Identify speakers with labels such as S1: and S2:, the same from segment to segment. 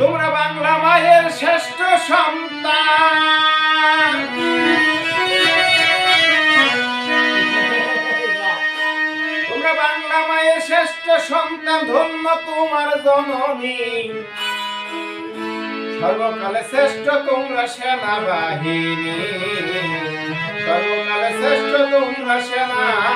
S1: তোমরা বাংলা মায়ের শ্রেষ্ঠ সন্তান। তোমরা বাংলা মায়ের শ্রেষ্ঠ সন্তান, ধন্য তোমার জননী। সর্বকালে শ্রেষ্ঠ তোমরা সেনাবাহিনী। সর্বকালে শ্রেষ্ঠ তোমরা সেনাবাহিনী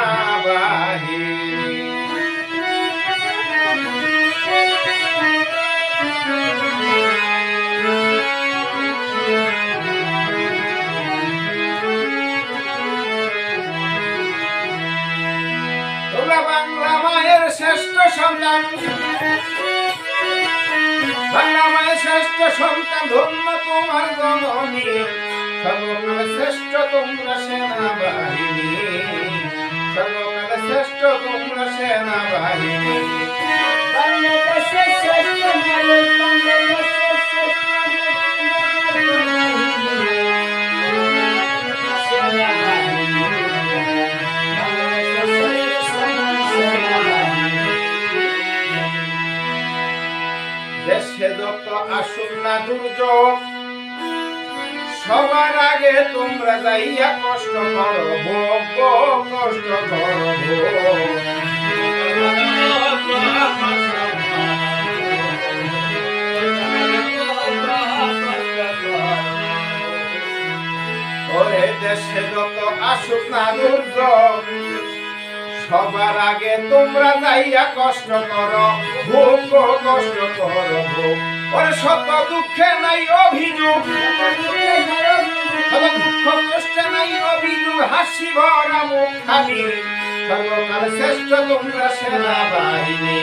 S1: সন্তান বাংলা মায়ের শ্রেষ্ঠ সন্তান ধন্য তোমার জননী সর্বকালে শ্রেষ্ঠ তোমরা সেনাবাহিনী। সর্বকাল শ্রেষ্ঠ তোমরা সেনাবাহিনী।
S2: বাংলাদেশের শ্রেষ্ঠ নায়ক,
S1: সবার আগে তোমরা যাইয়া কষ্ট করো কষ্ট করো সবার আগে তোমরা যাইয়া কষ্ট করো কষ্ট করো। ওরে শত দুঃখে নাই অভিযোগ। দুঃখ, কষ্টে নাই অভিযোগ, হাসি ভরা মুখ খালি। সর্বকাল শ্রেষ্ঠ তোমরা সেনাবাহিনী।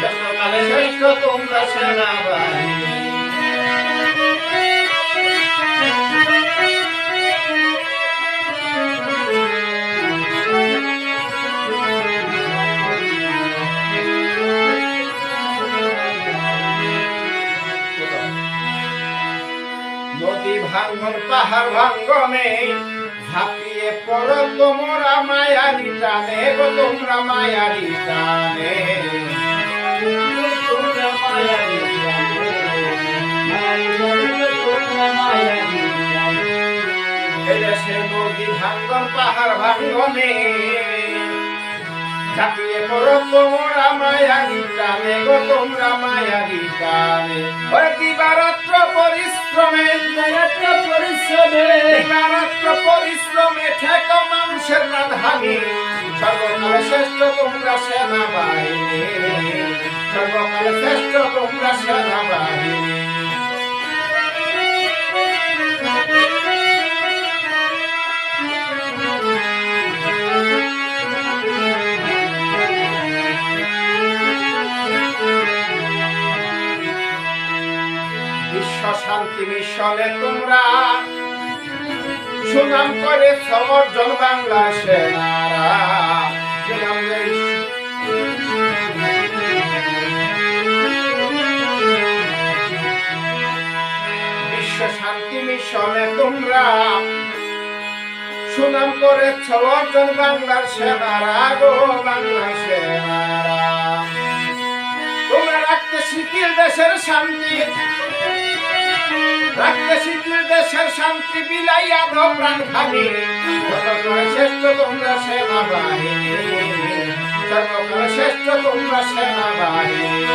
S1: সর্বকাল শ্রেষ্ঠ তোমরা সেনাবাহিনী। ভাঙ্গন পাহাড় ভাঙ্গনে ঝাঁপিয়ে পড়ো তোমরা মায়ারি টানে গো তোমরা মায়ারি টানে
S2: তোমরা।
S1: এদেশে নদী ভাঙ্গন পাহাড় ভাঙ্গনে ঝাঁপিয়ে পড়ো তোমরা মায়ারি টানে গো তোমরা মায়ারি টানে দিবারাত্র পরিশ্রমে
S2: দিবারাত্র পরিশ্রমে।
S1: দিবারাত্র পরিশ্রমে ঠেক মানুষের রাধানি সর্বকালে শ্রেষ্ঠ তোমরা সেনাবাহিনী। সর্বকাল শ্রেষ্ঠ তোমরা সেনাবাহিনী। বিশ্ব শান্তি মিশনে তোমরা। সুনাম করে সমর্জন বাংলা সেনারা বিশ্ব শান্তি মিশনে তোমরা। সুনাম করে অর্জন বাংলার সেনারা গো বাংলা সেনারা তোমরা রাখতে শিখিল দেশের শান্তি। শান্তি বিলাইয়া ধো প্রাণ খালি সর্বকালে শ্রেষ্ঠ তোমরা সেনাবাহিনী। সর্বকাল শ্রেষ্ঠ তোমরা সেনাবাহিনী। ভেবে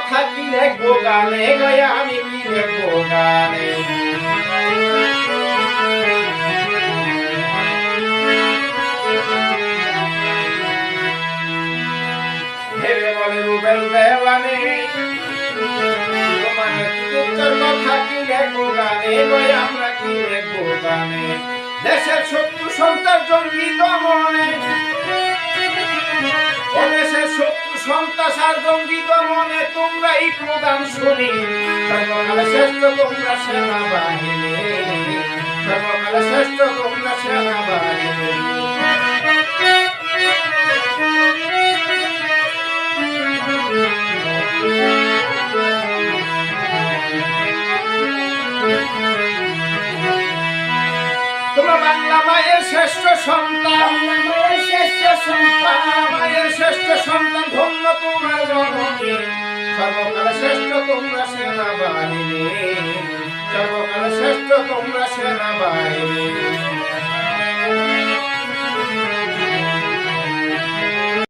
S1: কৃতিত্বের কথা গানে আমি কি গানে দেশের শত্রু সন্তান জঙ্গি দমনে সন্ত্রাসার মনে তোমরা এই প্রদান শুনি সর্বকালে শ্রেষ্ঠ তোমরা সেনাবাহিনী। সর্বকালে শ্রেষ্ঠ তোমরা সেনাবাহিনী। বাংলা মায়ের শ্রেষ্ঠ সন্তান।
S2: মায়ের শ্রেষ্ঠ সন্তান।
S1: মায়ের শ্রেষ্ঠ সন্তান ধন্য তোমার জননী সর্বকাল শ্রেষ্ঠ তোমরা সেনাবাহিনী। সর্বকাল শ্রেষ্ঠ তোমরা সেনাবাহিনী।